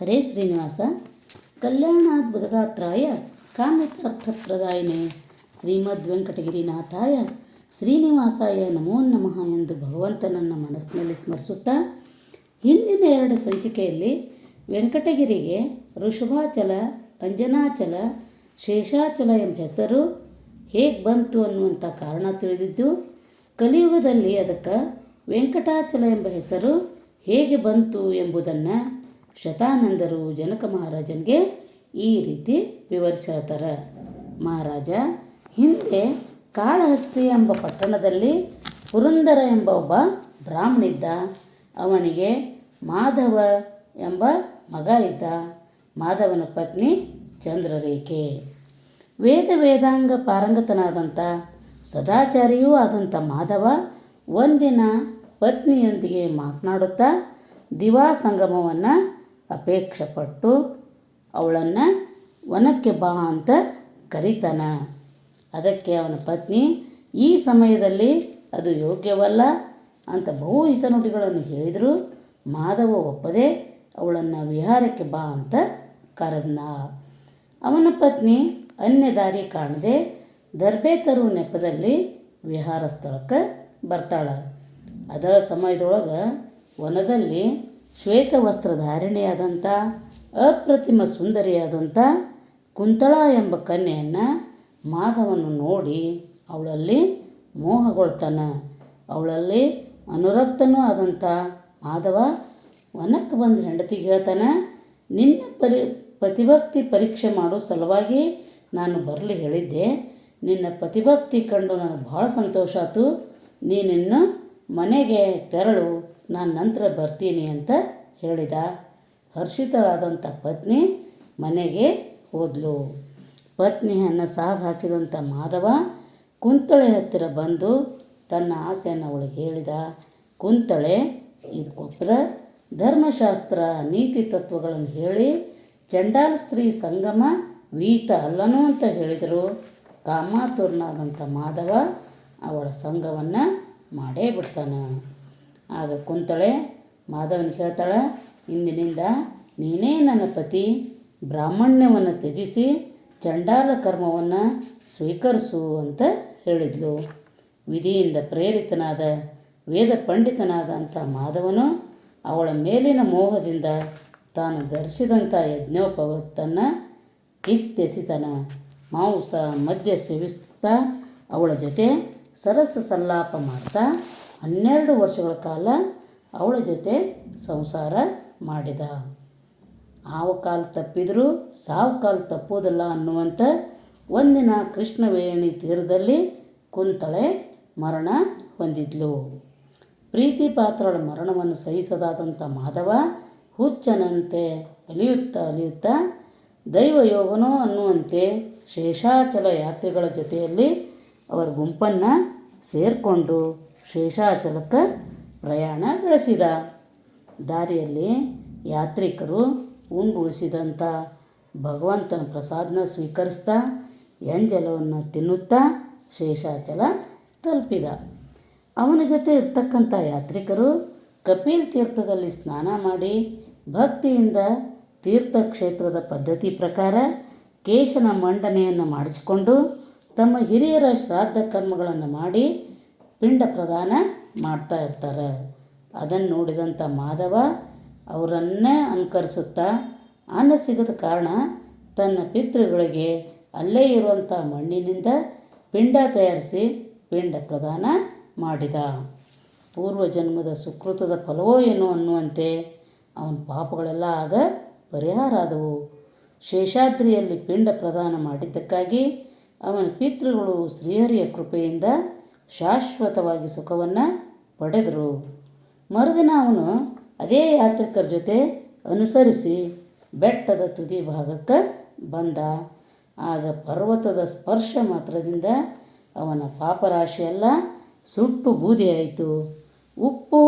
ಹರೇ ಶ್ರೀನಿವಾಸ. ಕಲ್ಯಾಣಾದ್ಭುತಗಾತ್ರಾಯ ಕಾಮಿತಾರ್ಥಪ್ರದಾಯಿನೇ. ಶ್ರೀಮದ್ ವೆಂಕಟಗಿರಿನಾಥಾಯ ಶ್ರೀನಿವಾಸಾಯ ನಮೋ ನಮಃ ಎಂದು ಭಗವಂತನನ್ನು ಮನಸ್ಸಿನಲ್ಲಿ ಸ್ಮರಿಸುತ್ತಾ, ಹಿಂದಿನ ಎರಡು ಸಂಚಿಕೆಯಲ್ಲಿ ವೆಂಕಟಗಿರಿಗೆ ಋಷಭಾಚಲ, ಅಂಜನಾಚಲ, ಶೇಷಾಚಲ ಎಂಬ ಹೆಸರು ಹೇಗೆ ಬಂತು ಅನ್ನುವಂಥ ಕಾರಣ ತಿಳಿದಿದ್ದು, ಕಲಿಯುಗದಲ್ಲಿ ಅದಕ್ಕೆ ವೆಂಕಟಾಚಲ ಎಂಬ ಹೆಸರು ಹೇಗೆ ಬಂತು ಎಂಬುದನ್ನು ಶತಾನಂದರು ಜನಕ ಮಹಾರಾಜನಿಗೆ ಈ ರೀತಿ ವಿವರಿಸಿರ್ತಾರ ಮಹಾರಾಜ, ಹಿಂದೆ ಕಾಳಹಸ್ತಿ ಎಂಬ ಪಟ್ಟಣದಲ್ಲಿ ಪುರಂದರ ಎಂಬ ಒಬ್ಬ ಬ್ರಾಹ್ಮಣಿದ್ದ ಅವನಿಗೆ ಮಾಧವ ಎಂಬ ಮಗ ಇದ್ದ. ಮಾಧವನ ಪತ್ನಿ ಚಂದ್ರರೇಖೆ. ವೇದ ವೇದಾಂಗ ಪಾರಂಗತನಾದಂಥ ಸದಾಚಾರಿಯೂ ಆದಂಥ ಮಾಧವ ಒಂದಿನ ಪತ್ನಿಯೊಂದಿಗೆ ಮಾತನಾಡುತ್ತಾ ದಿವಾ ಸಂಗಮವನ್ನು ಅಪೇಕ್ಷೆಪಟ್ಟು ಅವಳನ್ನು ವನಕ್ಕೆ ಬಾ ಅಂತ ಕರೀತಾನ. ಅದಕ್ಕೆ ಅವನ ಪತ್ನಿ, ಈ ಸಮಯದಲ್ಲಿ ಅದು ಯೋಗ್ಯವಲ್ಲ ಅಂತ ಬಹು ಹಿತನುಡಿಗಳನ್ನು ಹೇಳಿದರೂ. ಮಾಧವ ಒಪ್ಪದೆ ಅವಳನ್ನು ವಿಹಾರಕ್ಕೆ ಬಾ ಅಂತ ಕರೆದ್ನ. ಅವನ ಪತ್ನಿ ಅನ್ಯ ದಾರಿ ಕಾಣದೆ ದರ್ಬೇತರು ನೆಪದಲ್ಲಿ ವಿಹಾರ ಸ್ಥಳಕ್ಕೆ ಬರ್ತಾಳೆ. ಅದ ಸಮಯದೊಳಗೆ ವನದಲ್ಲಿ ಶ್ವೇತ ವಸ್ತ್ರಧಾರಿಣಿಯಾದಂಥ ಅಪ್ರತಿಮ ಸುಂದರಿಯಾದಂಥ ಕುಂತಳ ಎಂಬ ಕನ್ಯೆಯನ್ನು ಮಾಧವನು ನೋಡಿ ಅವಳಲ್ಲಿ ಮೋಹಗೊಳ್ತಾನೆ. ಅವಳಲ್ಲಿ ಅನುರಕ್ತನೂ ಆದಂಥ ಮಾಧವ ವನಕ್ಕೆ ಬಂದು ಹೆಂಡತಿಗೆ ಹೇಳ್ತಾನೆ, ನಿನ್ನ ಪರಿ, ಪತಿಭಕ್ತಿ ಪರೀಕ್ಷೆ ಮಾಡೋ ಸಲುವಾಗಿ ನಾನು ಬರಲಿ ಹೇಳಿದ್ದೆ. ನಿನ್ನ ಪತಿಭಕ್ತಿ ಕಂಡು ನನಗೆ ಭಾಳ ಸಂತೋಷ ಆಯ್ತು. ನೀನಿನ್ನು ಮನೆಗೆ ತೆರಳು. ನಾನು ನಂತರ ಬರ್ತೀನಿ ಅಂತ ಹೇಳಿದ. ಹರ್ಷಿತಳಾದಂಥ ಪತ್ನಿ ಮನೆಗೆ ಹೋದಳು ಪತ್ನಿಯನ್ನು ಸಾಗ ಹಾಕಿದಂಥ ಮಾಧವ ಕುಂತಳೆ ಹತ್ತಿರ ಬಂದು ತನ್ನ ಆಸೆಯನ್ನು ಅವಳಿಗೆ ಹೇಳಿದ. ಕುಂತಳೆ ಇದು ಕೊಪ್ಪದ ಧರ್ಮಶಾಸ್ತ್ರ, ನೀತಿ ತತ್ವಗಳನ್ನು ಹೇಳಿ ಚಂಡಾಲ ಸ್ತ್ರೀ ಸಂಗಮ ವೀತ ಅಲ್ಲನು ಅಂತ ಹೇಳಿದರು. ಕಾಮಾತುರ್ನಾದಂಥ ಮಾಧವ ಅವಳ ಸಂಘವನ್ನು ಮಾಡೇ ಬಿಡ್ತಾನೆ. ಆಗ ಕುಂತಳೆ ಮಾಧವನಿಗೆ ಹೇಳ್ತಾಳೆ, ಇಂದಿನಿಂದ ನೀನೇ ನನ್ನ ಪತಿ. ಬ್ರಾಹ್ಮಣ್ಯವನ್ನು ತ್ಯಜಿಸಿ ಚಂಡಾಲ ಕರ್ಮವನ್ನು ಸ್ವೀಕರಿಸು ಅಂತ ಹೇಳಿದ್ಲು. ವಿಧಿಯಿಂದ ಪ್ರೇರಿತನಾದ ವೇದ ಪಂಡಿತನಾದಂಥ ಮಾಧವನು ಅವಳ ಮೇಲಿನ ಮೋಹದಿಂದ ತಾನು ಧರಿಸಿದಂಥ ಯಜ್ಞೋಪವತ್ತನ್ನು ಕಿತ್ತೆಸಿತನ ಮಾಂಸ ಮದ್ಯ ಸೇವಿಸ್ತಾ ಅವಳ ಜೊತೆ ಸರಸ ಸಲ್ಲಾಪ ಮಾಡ್ತಾ ಹನ್ನೆರಡು ವರ್ಷಗಳ ಕಾಲ ಅವಳ ಜೊತೆ ಸಂಸಾರ ಮಾಡಿದ. ಆವ ಕಾಲ ತಪ್ಪಿದರೂ ಸಾವು ಕಾಲ ತಪ್ಪುವುದಿಲ್ಲ ಅನ್ನುವಂಥ ಒಂದಿನ ಕೃಷ್ಣವೇಣಿ ತೀರದಲ್ಲಿ ಕುಂತಳೆ ಮರಣ ಹೊಂದಿದ್ಲು. ಪ್ರೀತಿ ಪಾತ್ರಳ ಮರಣವನ್ನು ಸಹಿಸದಾದಂಥ ಮಾಧವ ಹುಚ್ಚನಂತೆ ಅಲಿಯುತ್ತಾ ಅಲಿಯುತ್ತಾ ದೈವಯೋಗನೋ ಅನ್ನುವಂತೆ ಶೇಷಾಚಲ ಯಾತ್ರೆಗಳ ಜೊತೆಯಲ್ಲಿ ಅವರ ಗುಂಪನ್ನು ಸೇರಿಕೊಂಡು ಶೇಷಾಚಲಕ್ಕೆ ಪ್ರಯಾಣ ಬೆಳೆಸಿದ. ದಾರಿಯಲ್ಲಿ ಯಾತ್ರಿಕರು ಉಂಡು ಉಳಿಸಿದಂಥ ಭಗವಂತನ ಪ್ರಸಾದನ ಸ್ವೀಕರಿಸ್ತಾ ಎಂಜಲವನ್ನು ತಿನ್ನುತ್ತಾ ಶೇಷಾಚಲ ತಲುಪಿದ. ಅವನ ಜೊತೆ ಇರ್ತಕ್ಕಂಥ ಯಾತ್ರಿಕರು ಕಪಿಲ್ ತೀರ್ಥದಲ್ಲಿ ಸ್ನಾನ ಮಾಡಿ ಭಕ್ತಿಯಿಂದ ತೀರ್ಥಕ್ಷೇತ್ರದ ಪದ್ಧತಿ ಪ್ರಕಾರ ಕೇಶನ ಮಂಡನೆಯನ್ನು ಮಾಡಿಸಿಕೊಂಡು ತಮ್ಮ ಹಿರಿಯರ ಶ್ರಾದ್ದ ಕರ್ಮಗಳನ್ನು ಮಾಡಿ ಪಿಂಡ ಪ್ರದಾನ ಮಾಡ್ತಾ ಇರ್ತಾರೆ. ಅದನ್ನು ನೋಡಿದಂಥ ಮಾಧವ ಅವರನ್ನೇ ಅನುಕರಿಸುತ್ತಾ ಅನ್ನ ಸಿಗದ ಕಾರಣ ತನ್ನ ಪಿತೃಗಳಿಗೆ ಅಲ್ಲೇ ಇರುವಂಥ ಮಣ್ಣಿನಿಂದ ಪಿಂಡ ತಯಾರಿಸಿ ಪಿಂಡ ಪ್ರದಾನ ಮಾಡಿದ. ಪೂರ್ವ ಜನ್ಮದ ಸುಕೃತದ ಫಲವೋ ಏನೋ ಅನ್ನುವಂತೆ ಅವನ ಪಾಪಗಳೆಲ್ಲ ಆಗ ಪರಿಹಾರ ಆದವು. ಶೇಷಾದ್ರಿಯಲ್ಲಿ ಪಿಂಡ ಪ್ರದಾನ ಮಾಡಿದ್ದಕ್ಕಾಗಿ ಅವನ ಪಿತೃಗಳು ಶ್ರೀಹರಿಯ ಕೃಪೆಯಿಂದ ಶಾಶ್ವತವಾಗಿ ಸುಖವನ್ನು ಪಡೆದರು. ಮರುದಿನ ಅವನು ಅದೇ ಯಾತ್ರಿಕರ ಜೊತೆ ಅನುಸರಿಸಿ ಬೆಟ್ಟದ ತುದಿ ಭಾಗಕ್ಕೆ ಬಂದ. ಆಗ ಪರ್ವತದ ಸ್ಪರ್ಶ ಮಾತ್ರದಿಂದ ಅವನ ಪಾಪರಾಶಿಯೆಲ್ಲ ಸುಟ್ಟು ಬೂದಿಯಾಯಿತು. ಉಪ್ಪು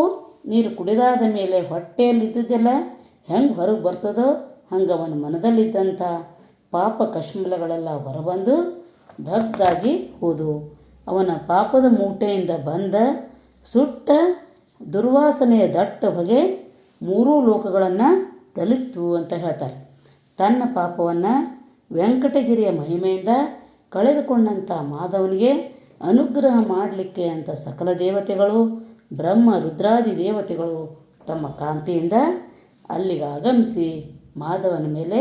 ನೀರು ಕುಡಿದಾದ ಮೇಲೆ ಹೊಟ್ಟೆಯಲ್ಲಿದ್ದದ್ದೆಲ್ಲ ಹೆಂಗೆ ಹೊರಗೆ ಬರ್ತದೋ ಹಂಗೆ ಅವನ ಮನದಲ್ಲಿದ್ದಂಥ ಪಾಪ ಕಶ್ಮಲಗಳೆಲ್ಲ ಹೊರಬಂದು ದಗ್ಗಾಗಿ ಹೋದವು ಅವನ ಪಾಪದ ಮೂಟೆಯಿಂದ ಬಂದ ಸುಟ್ಟ ದುರ್ವಾಸನೆಯ ದಟ್ಟ ಹೊಗೆ ಮೂರೂ ಲೋಕಗಳನ್ನು ತಲುಪಿತು ಅಂತ ಹೇಳ್ತಾರೆ. ತನ್ನ ಪಾಪವನ್ನು ವೆಂಕಟಗಿರಿಯ ಮಹಿಮೆಯಿಂದ ಕಳೆದುಕೊಂಡಂಥ ಮಾಧವನಿಗೆ ಅನುಗ್ರಹ ಮಾಡಲಿಕ್ಕೆ ಅಂತ ಸಕಲ ದೇವತೆಗಳು, ಬ್ರಹ್ಮ ರುದ್ರಾದಿ ದೇವತೆಗಳು ತಮ್ಮ ಕಾಂತಿಯಿಂದ ಅಲ್ಲಿಗೆ ಆಗಮಿಸಿ ಮಾಧವನ ಮೇಲೆ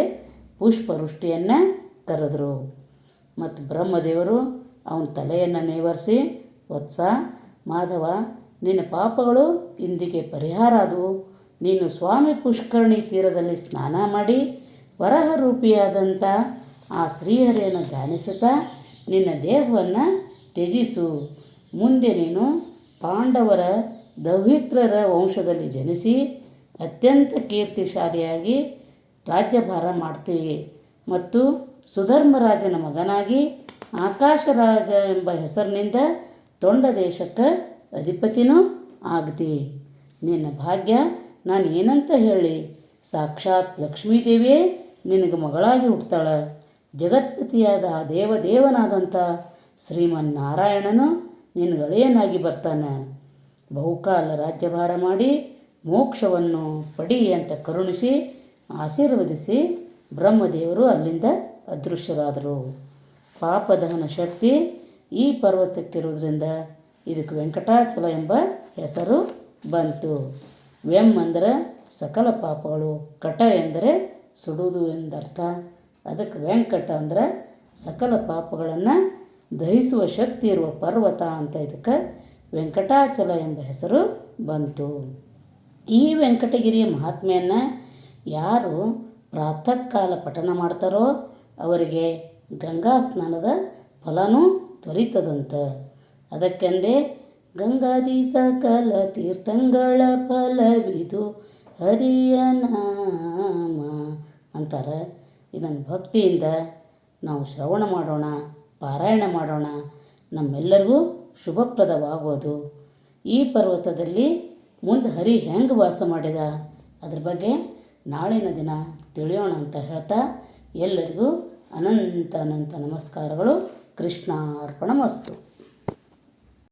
ಪುಷ್ಪವೃಷ್ಟಿಯನ್ನು ಕರೆದರು. ಮತ್ತು ಬ್ರಹ್ಮದೇವರು ಅವನ ತಲೆಯನ್ನು ನೇವರಿಸಿ, ವತ್ಸ, ಮಾಧವ, ನಿನ್ನ ಪಾಪಗಳು ಇಂದಿಗೆ ಪರಿಹಾರ ಅದು ನೀನು ಸ್ವಾಮಿ ಪುಷ್ಕರಣಿ ತೀರದಲ್ಲಿ ಸ್ನಾನ ಮಾಡಿ ವರಹ ರೂಪಿಯಾದಂಥ ಆ ಶ್ರೀಹರಿಯನ್ನು ಧ್ಯಾನಿಸುತ್ತಾ ನಿನ್ನ ದೇಹವನ್ನು ತ್ಯಜಿಸು. ಮುಂದೆ ನೀನು ಪಾಂಡವರ ದೌಹಿತ್ರರ ವಂಶದಲ್ಲಿ ಜನಿಸಿ ಅತ್ಯಂತ ಕೀರ್ತಿಶಾಲಿಯಾಗಿ ರಾಜ್ಯಭಾರ ಮಾಡ್ತೀವಿ ಮತ್ತು ಸುಧರ್ಮರಾಜನ ಮಗನಾಗಿ ಆಕಾಶರಾಜ ಎಂಬ ಹೆಸರಿನಿಂದ ತೊಂಡ ದೇಶಕ್ಕೆ ಅಧಿಪತಿನೂ ಆಗ್ತಿ. ನಿನ್ನ ಭಾಗ್ಯ ನಾನು ಏನಂತ ಹೇಳಿ? ಸಾಕ್ಷಾತ್ ಲಕ್ಷ್ಮೀದೇವಿಯೇ, ನಿನಗೆ ಮಗಳಾಗಿ ಹುಟ್ಟುತ್ತಾಳೆ ಜಗತ್ಪತಿಯಾದ ಆ ದೇವದೇವನಾದಂಥ ಶ್ರೀಮನ್ನಾರಾಯಣನು ನಿನ್ನ ಬರ್ತಾನೆ. ಬಹುಕಾಲ ರಾಜ್ಯಭಾರ ಮಾಡಿ ಮೋಕ್ಷವನ್ನು ಪಡಿ ಅಂತ ಕರುಣಿಸಿ ಆಶೀರ್ವದಿಸಿ ಬ್ರಹ್ಮದೇವರು ಅಲ್ಲಿಂದ ಅದೃಶ್ಯರಾದರು. ಪಾಪದಹನ ಶಕ್ತಿ ಈ ಪರ್ವತಕ್ಕಿರೋದ್ರಿಂದ ಇದಕ್ಕೆ ವೆಂಕಟಾಚಲ ಎಂಬ ಹೆಸರು ಬಂತು. ವೆಂ ಅಂದರೆ ಸಕಲ ಪಾಪಗಳು, ಕಟ ಎಂದರೆ ಸುಡುವುದು ಎಂದರ್ಥ. ಅದಕ್ಕೆ ವೆಂಕಟ ಅಂದರೆ ಸಕಲ ಪಾಪಗಳನ್ನು ದಹಿಸುವ ಶಕ್ತಿ ಇರುವ ಪರ್ವತ ಅಂತ ಇದಕ್ಕೆ ವೆಂಕಟಾಚಲ ಎಂಬ ಹೆಸರು ಬಂತು. ಈ ವೆಂಕಟಗಿರಿಯ ಮಹಾತ್ಮೆಯನ್ನು ಯಾರು ಪ್ರಾತಃ ಕಾಲ ಪಠನ ಮಾಡ್ತಾರೋ ಅವರಿಗೆ ಗಂಗಾ ಸ್ನಾನದ ಫಲನೂ ದೊರೀತದಂತ. ಅದಕ್ಕೆಂದೇ ಗಂಗಾದಿ ಸಕಲ ತೀರ್ಥಂಗಳ ಫಲವಿದು ಹರಿಯ ನಾಮ ಅಂತಾರೆ. ಇದನ್ನು ಭಕ್ತಿಯಿಂದ ನಾವು ಶ್ರವಣ ಮಾಡೋಣ, ಪಾರಾಯಣ ಮಾಡೋಣ. ನಮ್ಮೆಲ್ಲರಿಗೂ ಶುಭಪ್ರದವಾಗೋದು. ಈ ಪರ್ವತದಲ್ಲಿ ಮುಂದೆ ಹರಿ ಹೆಂಗೆ ವಾಸ ಮಾಡಿದ? ಅದ್ರ ಬಗ್ಗೆ ನಾಳಿನ ದಿನ ತಿಳಿಯೋಣ ಅಂತ ಹೇಳ್ತಾ ಎಲ್ಲರಿಗೂ ಅನಂತ ಅನಂತ ನಮಸ್ಕಾರಗಳು. ಕೃಷ್ಣಾರ್ಪಣ ಮಸ್ತು